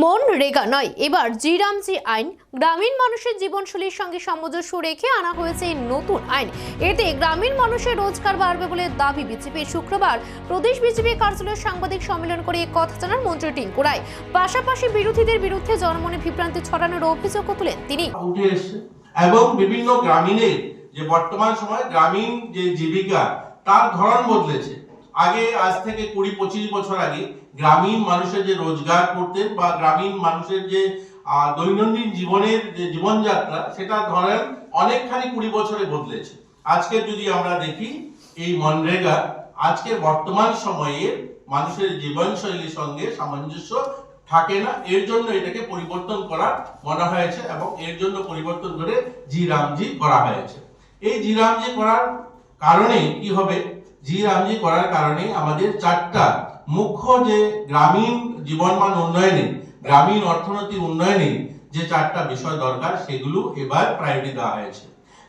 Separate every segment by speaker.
Speaker 1: মন রেগা নয়। এবার জিরামজি আইন, গ্রামীণ মানুষের জীবনশৈলীর সঙ্গে সামঞ্জস্য রেখে আনা হয়েছে এই নতুন আইন। এতে গ্রামীণ মানুষের রোজগার বাড়বে বলে দাবি বিজেপির শুক্রবার প্রদেশ বিজেপি কার্যালয়ের সাংবাদিক সম্মেলন করে কথা জানান মন্ত্রী টিঙ্কু রায়। পাশাপাশি বিরোধীদের বিরুদ্ধে জনমনে বিভ্রান্তি ছড়ানোর অভিযোগও তুলেন তিনি।
Speaker 2: এবং বিভিন্ন গ্রামীণের যে বর্তমান সময় গ্রামীণ যে জীবিকা, তার ধরন বদলেছে। আগে, আজ থেকে কুড়ি, পঁচিশ বছর আগে গ্রামীণ মানুষের যে রোজগার করতেন বা গ্রামীণ মানুষের যে দৈনন্দিন জীবনের যে জীবনযাত্রা, সেটা ধরেন অনেকখানি কুড়ি বছরে বদলেছে। আজকে যদি আমরা দেখি এই মনরেগা আজকে বর্তমান সময়ে মানুষের জীবনশৈলীর সঙ্গে সামঞ্জস্য থাকে না। এর জন্য এটাকে পরিবর্তন করা মনে হয়েছে এবং এর জন্য পরিবর্তন করে জি রামজি করা হয়েছে। এই জি রামজি করার কারণে কি হবে? জি রামজি করার কারণে আমাদের চারটা মুখ্য যে গ্রামীণ জীবনমান উন্নয়নে, গ্রামীণ অর্থনৈতিক উন্নয়নে যে চারটা বিষয় দরকার, সেগুলো এবার প্রায়োরিটি দেওয়া হয়েছে।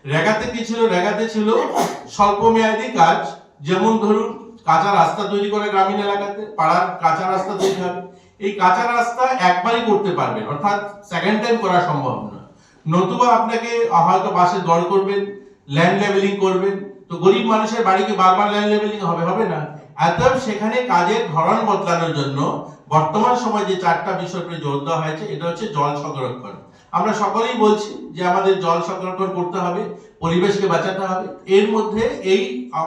Speaker 2: রেগাতে কি ছিল? রেগাতে ছিল স্বল্প মেয়াদী কাজ। যেমন ধরুন, কাঁচা রাস্তা তৈরি করে গ্রামীণ এলাকাতে, পাড়ার কাঁচা রাস্তা তৈরি হবে। এই কাঁচা রাস্তা একবারই করতে পারবে, অর্থাৎ সেকেন্ড টাইম করা সম্ভব নয়। নতুবা আপনাকে হয়তো বাসে দর করবেন ল্যান্ড লেভেলিং করবেন তো গরিব মানুষের বাড়িকে বারবার ল্যান্ড লেভেলিং হবে হবে না। অতএব সেখানে কাজের ধরন বদলানোর জন্য বর্তমান সময় যে চারটা বিষয় উপরে জোর দেওয়া হয়েছে, এটা হচ্ছে জল সংরক্ষণ। আমরা সকলেই বলছি যে আমাদের জল সংরক্ষণ করতে হবে, পরিবেশকে বাঁচাতে হবে। এর মধ্যে এই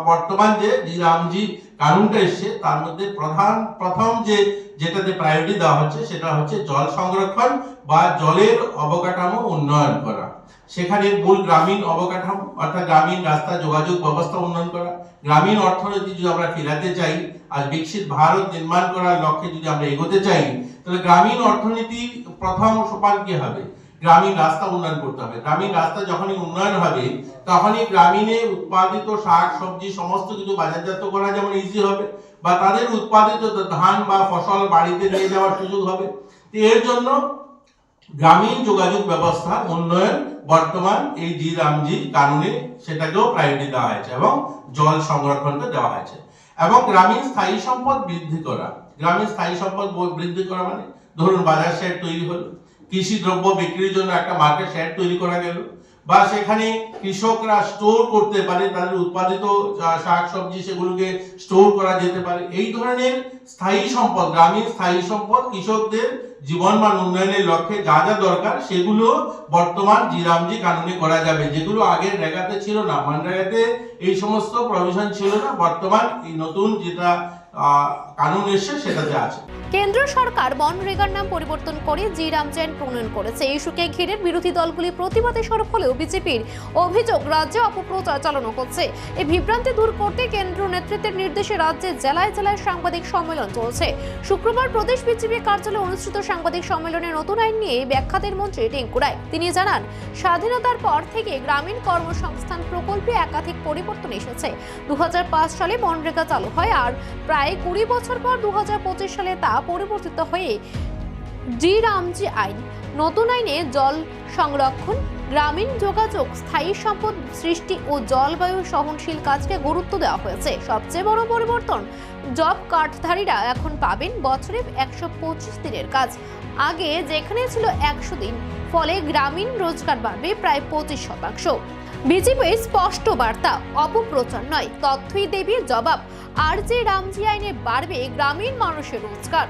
Speaker 2: বর্তমান যে রামজি কানুনটা এসছে, তার মধ্যে প্রধান, প্রথম যে যেটাতে প্রায়োরিটি দেওয়া হচ্ছে, সেটা হচ্ছে জল সংরক্ষণ বা জলের অবকাঠামো উন্নয়ন করা। সেখানে মূল গ্রামীণ অবকাঠামো, অর্থাৎ গ্রামীণ রাস্তা, যোগাযোগ ব্যবস্থা উন্নয়ন করা। গ্রামীণ অর্থনীতি যদি আমরা ফেরাতে চাই, আর বিকশিত ভারত নির্মাণ করার লক্ষ্যে যদি আমরা এগোতে চাই, তাহলে গ্রামীণ অর্থনীতির প্রথম সোপান কি হবে? গ্রামীণ রাস্তা উন্নয়ন করতে হবে। গ্রামীণ রাস্তা যখনই উন্নয়ন হবে, তখনই গ্রামীণে উৎপাদিত শাক, সবজি, সমস্ত কিছু বাজারজাত করা যেমন ইজি হবে বা তাদের উৎপাদিত ধান বা ফসল বাড়িতে নিয়ে যাওয়ার সুযোগ হবে। এর জন্য গ্রামীণ যোগাযোগ ব্যবস্থা, উন্নয়ন বর্তমান এই জি রামজি কানুনে সেটাকেও প্রায়োরিটি দেওয়া হয়েছে এবং জল সংরক্ষণকে দেওয়া হয়েছে। এবং গ্রামীণ স্থায়ী সম্পদ বৃদ্ধি করা। গ্রামীণ স্থায়ী সম্পদ বৃদ্ধি করা মানে ধরুন বাজার শেড তৈরি হলো। কৃষি দ্রব্য বিক্রির জন্য একটা মার্কেট শেড তৈরি করা গেল বা সেখানে কৃষকরা স্টোর করতে পারে, তাদের উৎপাদিত শাক সবজি সেগুলোকে স্টোর করা যেতে পারে। এই ধরনের স্থায়ী সম্পদ, গ্রামীণ স্থায়ী সম্পদ কৃষকদের জীবনমান উন্নয়নের লক্ষ্যে যা যা দরকার সেগুলো বর্তমান জিরামজি কানুনে করা যাবে। যেগুলো আগের রেগাতে ছিল না মানরেগাতে এই সমস্ত প্রভিশন ছিল না, বর্তমান এই নতুন যেটা কানুন এসছে সেটাতে আছে।
Speaker 1: কেন্দ্র সরকার মনরেগার নাম পরিবর্তন করে জি রামজেন প্রণয়ন করেছে। ইস্যুকে ঘিরে বিরোধী দলগুলি প্রতিবাদে সরব হলেও বিজেপির অভিযোগ রাজ্যে অপপ্রচার চালানো হচ্ছে। এই বিভ্রান্তি দূর করতে কেন্দ্র নেতৃত্বের নির্দেশে রাজ্যে জেলায় জেলায় সাংবাদিক সম্মেলন চলছে। শুক্রবার প্রদেশ বিজেপি কার্যালয়ে অনুষ্ঠিত সাংবাদিক সম্মেলনে নতুন আইন নিয়ে ব্যাখ্যা দেন মন্ত্রী টিঙ্কু রায় তিনি জানান, স্বাধীনতার পর থেকে গ্রামীণ কর্মসংস্থান প্রকল্পে একাধিক পরিবর্তন এসেছে। দু হাজার পাঁচ সালে মনরেগা চালু হয় আর প্রায় কুড়ি বছর পর দু হাজার পঁচিশ সালে তা পরিবর্তিত হয়ে জি রামজি আইন, নতুন আইনে জল সংরক্ষণ, গ্রামীণ যোগাযোগ, স্থায়ী সম্পদ সৃষ্টি ও জলবায়ু সহনশীল কাজকে গুরুত্ব দেওয়া হয়েছে। সবচেয়ে বড় পরিবর্তন, জব কার্ডধারীরা এখন পাবেন বছরে একশো পঁচিশ দিনের কাজ। আগে যেখানে ছিল একশো দিন, ফলে গ্রামীণ রোজগার বাড়বে প্রায় পঁচিশ শতাংশ। বিজেপির স্পষ্ট বার্তা, অপপ্রচার নয়। তথ্যই দেবীর জবাব। আর যে রামজি আইনে বাড়বে, গ্রামীণ মানুষের রোজগার।